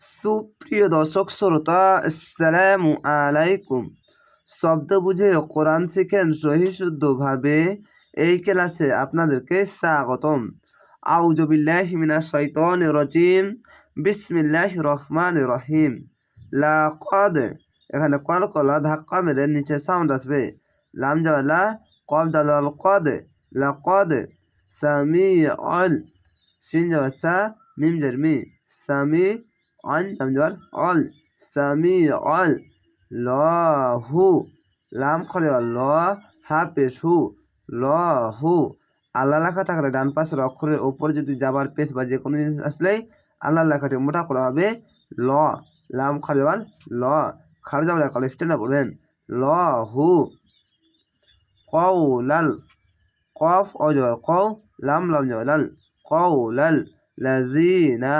সুপ্রিয় দর্শক শ্রোতা, আসসালামু আলাইকুম। শব্দ বুঝে কোরআন শিখেন সহি শুদ্ধভাবে এই ক্লাসে আপনাদেরকে স্বাগতম। আউজবিল্লাহ মিনা শৈতন রজিম। বিসমিল্লাহ রহমান রহিম। লাকদ। এখানে কল কলা ধাক্কা মেরে নিচে সাউন্ড আসবে। লাম জাওয়ালা কব দালাল কদ। লাকদ। সামি অল সিন জাওয়াসা মিম জারমি সামি অন জবর অল সামি অল ল হু লাম খরে ল, হা পেশ হু ল হু আল্লাহ লেখা থাকলে ডান পাশের অক্ষরের ওপর যদি যাবার পেশ বা যে কোনো জিনিস আসলেই আল্লাহ লেখাটি মোটা করা হবে, ল, লাম খারেওয়াল ল, খার যাবার কলে স্টেনা বলবেন ল হু কৌ লাল কফ ও যাবার কৌ লাম লাম যাবার লাল কৌ লাল লাজিনা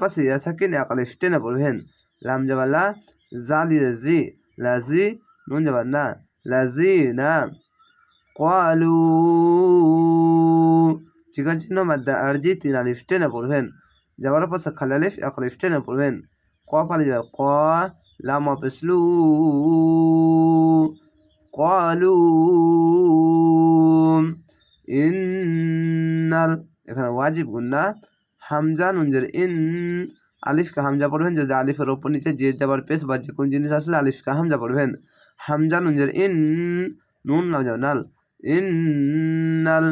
পাশে ইয়া সাকিন একালে স্টেনে বলবেন লাম যাবার লা জালি জি লাজি নুন যাবার না লাজিনা কলু চিকন চিহ্ন মাদ্দা আরজি তিন আলিফ টেনে পড়বেন যাবার পাশে খালি আলিফ এক আলিফ টেনে পড়বেন ক ফালি যাবে ক লাম পেসলু কলু ইন্নাল এখানে ওয়াজিব গুন্না হামজা নুনজের ইন আলিফকে হামজা পড়বেন, যদি আলিফের ওপর নিচে যে যাবার পেশ বা যে কোনো জিনিস আসলে আলিফকে হামজা পড়বেন। হামজা নুনজের ইন, নুন নাম যাবে নাল। ইন্নাল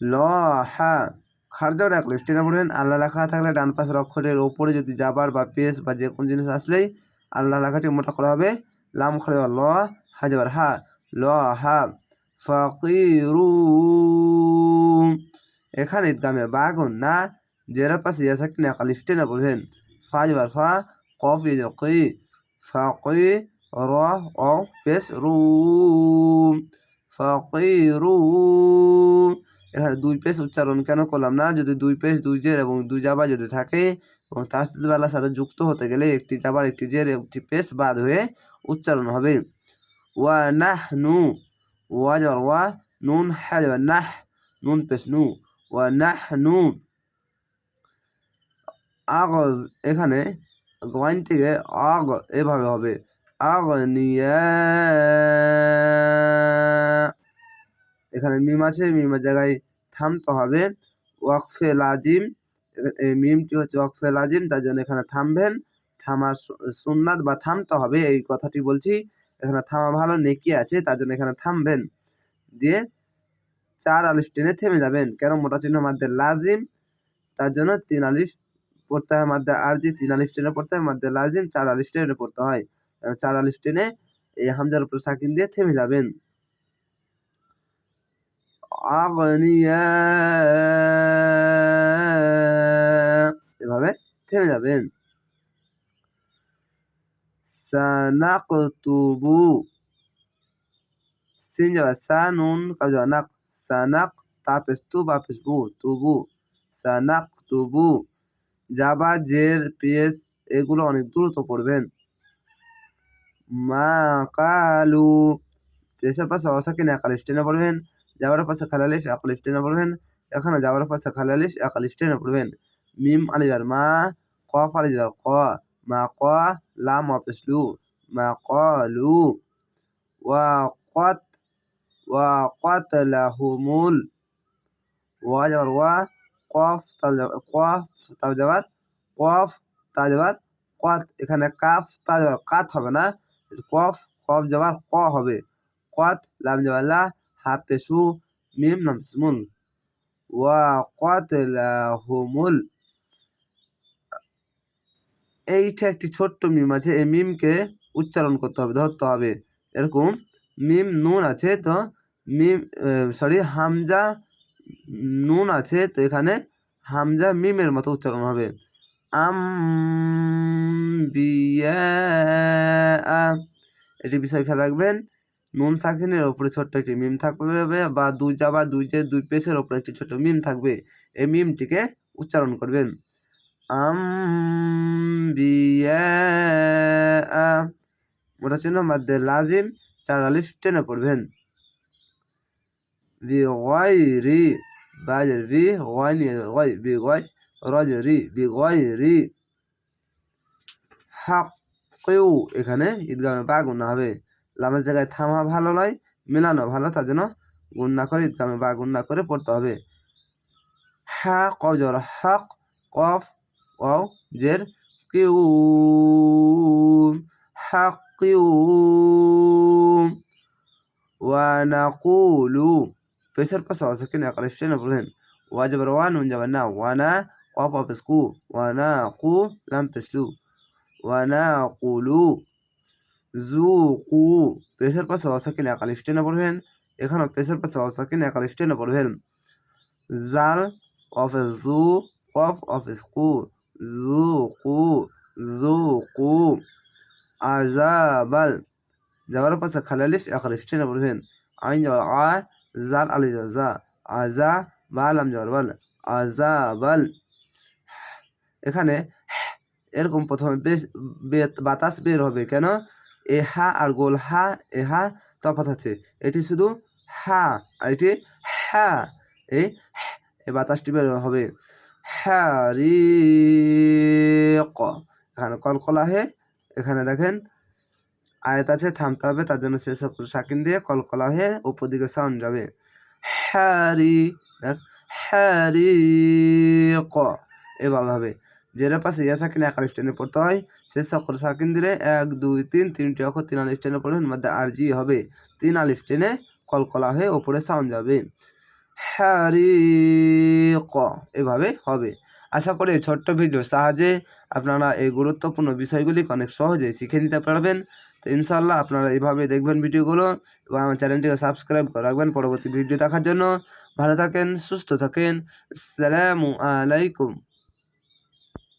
লহা খারজাও এক লিফটিনা পড়বেন। আল্লাহ লেখা থাকলে ডান পাশের অক্ষরের ওপরে যদি যাবার বা পেশ বা যে কোনো জিনিস আসলেই আল্লাহ লেখাটি মোটা করা হবে। লাম খরে ল হাজাবার হা। ল হা ফকিরু এখানে ঈদগামে বাগুন না জেরা পাশে ইয়া সাকিন এক লিফটিনা পড়বেন ফা যাবার ফা কফ ইয়ে কি ফাকি র ও পেশ রু ফা কই রু এখানে দুই পেশ উচ্চারণ কেন করলাম না যদি দুই পেশ দুই জের এবং দুই জাবা যদি থাকে এবং তাস্তিদবেলার সাথে যুক্ত হতে গেলে একটি জাবার একটি জের একটি পেশ বাদ হয়ে উচ্চারণ হবে ওয়া নাহ নু ওয়া যাবার ওয়া নুন হ্যাঁ নাহ নুন পেশ নু ওয়া নাহ নু আগ এখানে গয়নটিকে আগ এভাবে হবে। আগ নিয়া এখানে মিম আছে, মিমের জায়গায় থামতে হবে। ওয়াকফে লাজিম এই মিমটি হচ্ছে ওয়াকফে লাজিম তার জন্য এখানে থামবেন। থামার সুন্নাত বা থামতে হবে, এই কথাটি বলছি। এখানে থামা ভালো, নেকি আছে, তার জন্য এখানে থামবেন। দিয়ে চার আলিফ টেনে থেমে যাবেন। কেন? মোটা চিহ্ন মাধ্যে লাজিম। তার জন্য তিন আলিফ পড়তে হয় মাধ্যে আরজি। তিন আলিফ টেনে পড়তে হয় মাধ্যে লাজিম। চার আলিফ টেনে পড়তে হয়। চার আলিফ টেনে এই হামজার উপর সাকিন দিয়ে থেমে যাবেন। এভাবে থেমে যাবেন। সানাকতুবু। সিন যাবে। সানুন কাজ। নাক সানাক তাপেস তু বাপেস বু তুবু সানাক তুবু জাবা, জের পেস এগুলো অনেক দ্রুত পড়বেন। মা কালু পেসের পাশে অসাকিন একালিশ টেনে পড়বেন যাওয়ার পাশে খালালিশ একালিশ টেনে পড়বেন, এখানে যাওয়ার পাশে খালালিশ একালিশ টেনে পড়বেন। মিম আলিবার মা কফ আলিবার ক, মা ক, লাম অপেসলু মা কলু ওয়া কত ওয়া কত লাহুমুল ওয়া যাবার ওয়া কফ তাল কফ তাল যাবার কফ তা যাবার কত এখানে কাফ তা যাবার কাত হবে না। কফ কফ যাবার ক হবে। কত লাম যাবার লা হাফেসু মিম নামসমুল ওয়া কতলাহুমুল এইটা একটি ছোট্ট মিম আছে। এই মিমকে উচ্চারণ করতে হবে, ধরতে হবে। এরকম মিম নুন আছে, তো মিম সরি হামজা নুন আছে, তো এখানে হামজা মিমের মতো উচ্চারণ হবে। আম এটি বিষয় খেয়াল রাখবেন, নুন সাকিনের ওপরে ছোট্ট একটি মিম থাকবে বা দুই যা বা দুই যে দুই পেশের ওপরে একটি ছোট মিম থাকবে, এই মিমটিকে উচ্চারণ করবেন। আম মোটা চিহ্ন মাধ্যে লাজিম, চার আলিফ টেনে পড়বেন। বি রি বাজের বি গয় নিয়ে গয় বি গয় রজ রি বি গয় রি হাক কেউ এখানে ঈদগামে বা গুণা হবে। লামের জায়গায় থামা ভালো নয়, মেলানো ভালো, তার জন্য গুণনা করে ঈদগামে বা গুণনা করে পড়তে হবে। হা কজর হক, কফ ও জের কিউ হাক কিউ ওয়ানাকুলু পেশার পাশে অসকিন আকালিফ টেনে বলবেন ওয়াজবার ওয়ান উন যাবেন না ওয়ানা কফ অফিস কু ওয়ানা কু লাম পেসলু ওয়ানা কুলু জু কু পেশার পাশে অসকিন আকালিফ টেনে পড়বেন এখানেও পেশার পাশে অসকিন আকালিফ টেনে পড়বেন জাল অফিস জু কফ অফিস কু জু কু জু কু আজাবাল যাওয়ার পাশে খালালিফ আকালিফ টেনে পড়বেন আইন যাওয়ার আ জাল আলি যা আজা বালাম যাওয়ার বাল আজাবাল এখানে এরকম প্রথমে বেশ বে- বাতাস বের হবে কেন এ হা আর গোল হা এ হা তফাৎ আছে এটি শুধু হা আর এটি হ্যা এই বাতাসটি বের হবে হ্যারি ক এখানে কলকলা হে এখানে দেখেন আয়াত আছে থামতে হবে, তার জন্য শেষ অক্ষর সাকিন দিয়ে কলকলা হয়ে উপর দিকে সাউন্ড যাবে। হ্যারি, দেখ, হ্যারি ক। এভাবে হবে জেরের পাশে ইয়া সাকিন এক আলিফ পড়তে হয় শেষ অক্ষর সাকিন দিলে এক, দুই, তিন, তিনটি অক্ষর তিন আলিফ টেনে পড়বেন মধ্যে আর জি হবে। তিন আলিফ টেনে কলকলা হয়ে ওপরে সাউন্ড যাবে। হ্যারি ক, এভাবে হবে। আশা করি ছোট্ট ভিডিওর সাহায্যে আপনারা এই গুরুত্বপূর্ণ বিষয়গুলি অনেক সহজেই শিখে নিতে পারবেন। তো ইনশাল্লাহ আপনারা এভাবে দেখবেন ভিডিওগুলো এবং আমার চ্যানেলটিকে সাবস্ক্রাইব করে রাখবেন পরবর্তী ভিডিও দেখার জন্য। ভালো থাকেন, সুস্থ থাকেন। আসসালামু আলাইকুম।